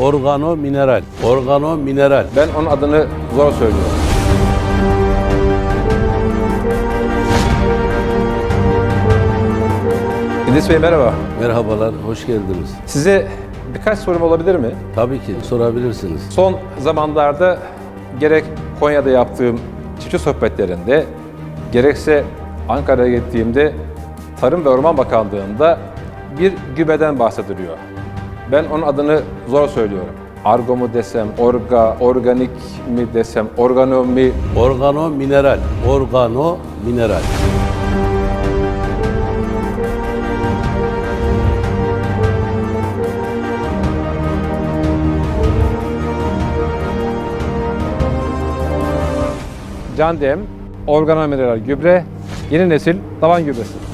Organo mineral. Organo mineral. Ben onun adını zor söylüyorum. İdris Bey merhaba. Merhabalar, hoş geldiniz. Size birkaç sorum olabilir mi? Tabii ki sorabilirsiniz. Son zamanlarda gerek Konya'da yaptığım çiftçi sohbetlerinde gerekse Ankara'ya gittiğimde Tarım ve Orman Bakanlığı'nda bir gübreden bahsediliyor. Ben onun adını zor söylüyorum. Argo mu desem, orga, organik mi desem, organo mi? Organo mineral. Organo mineral. Candem, organomineral gübre, yeni nesil davan gübresi.